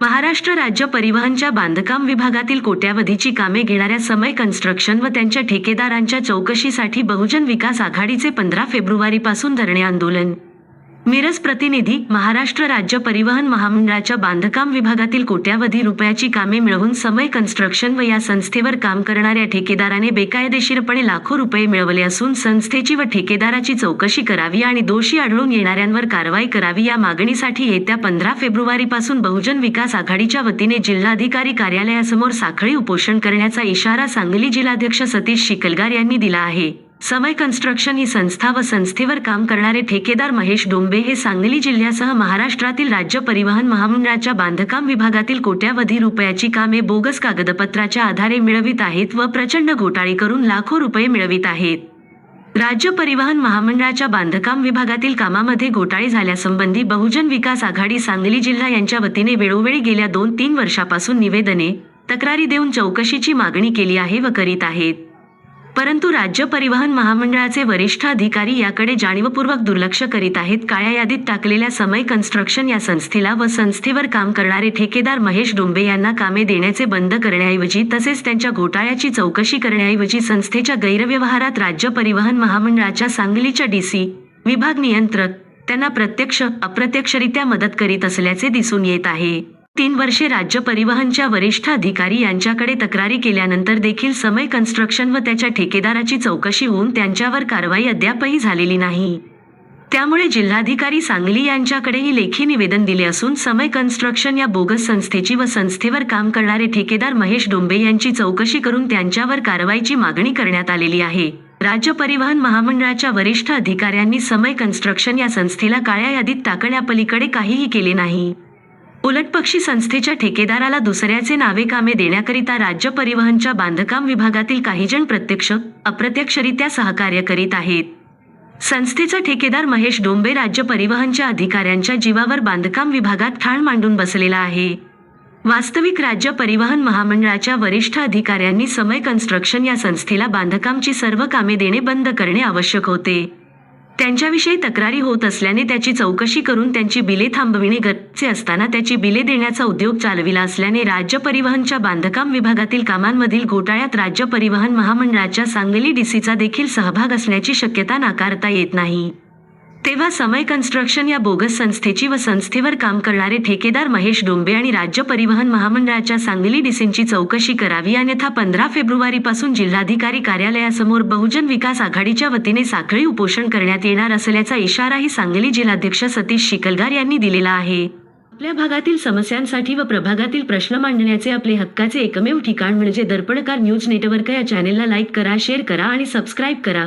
महाराष्ट्र राज्य परिवहनच्या बांधकाम विभागातील कोट्यावधीची कामे घेणाऱ्या समय कन्स्ट्रक्शन व त्यांच्या ठेकेदारांच्या चौकशीसाठी बहुजन विकास आघाडीचे पंधरा फेब्रुवारीपासून धरणे आंदोलन. मिरज प्रतिनिधी महाराष्ट्र राज्य परिवहन महामंडळाच्या बांधकाम विभागातील कोट्यावधी रुपयाची कामे मिळवून समय कन्स्ट्रक्शन व या संस्थेवर काम करणाऱ्या ठेकेदाराने बेकायदेशीरपणे लाखो रुपये मिळवले असून संस्थेची व ठेकेदाराची चौकशी करावी आणि दोषी आढळून येणाऱ्यांवर कारवाई करावी या मागणीसाठी येत्या पंधरा फेब्रुवारीपासून बहुजन विकास आघाडीच्या वतीने जिल्हाधिकारी कार्यालयासमोर साखळी उपोषण करण्याचा इशारा सांगली जिल्हाध्यक्ष सतीश शिकलगार यांनी दिला आहे. समय कन्स्ट्रक्शन ही संस्था व संस्थेवर काम करणारे ठेकेदार महेश डोंबे हे सांगली जिल्ह्यासह महाराष्ट्रातील राज्य परिवहन महामंडळाच्या बांधकाम विभागातील कोट्यावधी रुपयाची कामे बोगस कागदपत्राच्या आधारे मिळवित आहेत व प्रचंड घोटाळे करून लाखो रुपये मिळवित आहेत. राज्य परिवहन महामंडळाच्या बांधकाम विभागातील कामामध्ये घोटाळे झाल्यासंबंधी बहुजन विकास आघाडी सांगली जिल्हा यांच्या वतीने वेळोवेळी गेल्या दोन तीन वर्षापासून निवेदने तक्रारी देऊन चौकशीची मागणी केली आहे व करीत आहेत. परंतु राज्य परिवहन महामंडळाचे वरिष्ठ अधिकारी याकडे जाणीवपूर्वक दुर्लक्ष करीत आहेत. काळ्या यादीत टाकलेल्या समय कन्स्ट्रक्शन या संस्थेला व संस्थेवर काम करणारे ठेकेदार महेश डोंबे यांना कामे देण्याचे बंद करण्याऐवजी तसेच त्यांच्या घोटाळ्याची चौकशी करण्याऐवजी संस्थेच्या गैरव्यवहारात राज्य परिवहन महामंडळाच्या सांगलीच्या डीसी विभाग नियंत्रक त्यांना प्रत्यक्ष अप्रत्यक्षरित्या मदत करीत असल्याचे दिसून येत आहे. तीन वर्षे राज्य परिवहनच्या वरिष्ठ अधिकारी यांच्याकडे तक्रारी केल्यानंतर देखील समय कन्स्ट्रक्शन व त्याच्या ठेकेदाराची चौकशी होऊन त्यांच्यावर कारवाई अद्यापही झालेली नाही. त्यामुळे जिल्हाधिकारी सांगली यांच्याकडेही लेखी निवेदन दिले असून समय कन्स्ट्रक्शन या बोगस संस्थेची व संस्थेवर काम करणारे ठेकेदार महेश डोंबे यांची चौकशी करून त्यांच्यावर कारवाईची मागणी करण्यात आलेली आहे. राज्य परिवहन महामंडळाच्या वरिष्ठ अधिकाऱ्यांनी समय कन्स्ट्रक्शन या संस्थेला काळ्या यादीत टाकण्यापलीकडे काहीही केले नाही. उलटपक्षी संस्थेच्या ठेकेदाराला दुसऱ्याचे नावे कामे देण्याकरिता राज्य परिवहनच्या बांधकाम विभागातील काही जण प्रत्यक्ष अप्रत्यक्षरित्या सहकार्य करीत आहेत. संस्थेचा ठेकेदार महेश डोंबे राज्य परिवहनच्या अधिकाऱ्यांच्या जीवावर बांधकाम विभागात ठाण मांडून बसलेला आहे. वास्तविक राज्य परिवहन महामंडळाच्या वरिष्ठ अधिकाऱ्यांनी समय कन्स्ट्रक्शन या संस्थेला बांधकामची सर्व कामे देणे बंद करणे आवश्यक होते. त्यांच्याविषयी तक्रारी होत असल्याने त्याची चौकशी करून त्यांची बिले थांबविणे गरजेचे असताना त्याची बिले देण्याचा उद्योग चालविला असल्याने राज्य परिवहनच्या बांधकाम विभागातील कामांमधील घोटाळ्यात राज्य परिवहन महामंडळाच्या सांगली डीसीचा देखील सहभाग असण्याची शक्यता नाकारता येत नाही. तेव्हा समय कन्स्ट्रक्शन या बोगस संस्थेची व संस्थेवर काम करणारे ठेकेदार महेश डोंबे आणि राज्य परिवहन महामंडळाच्या सांगली डिसींची चौकशी करावी अन्यथा पंधरा फेब्रुवारीपासून जिल्हाधिकारी कार्यालयासमोर बहुजन विकास आघाडीच्या वतीने साखळी उपोषण करण्यात येणार असल्याचा इशाराही सांगली जिल्हाध्यक्ष सतीश शिकलगार यांनी दिलेला आहे. आपल्या भागातील समस्यांसाठी व प्रभागातील प्रश्न मांडण्याचे आपले हक्काचे एकमेव ठिकाण म्हणजे दर्पणकार न्यूज नेटवर्क या चॅनेलला लाईक करा शेअर करा आणि सबस्क्राईब करा.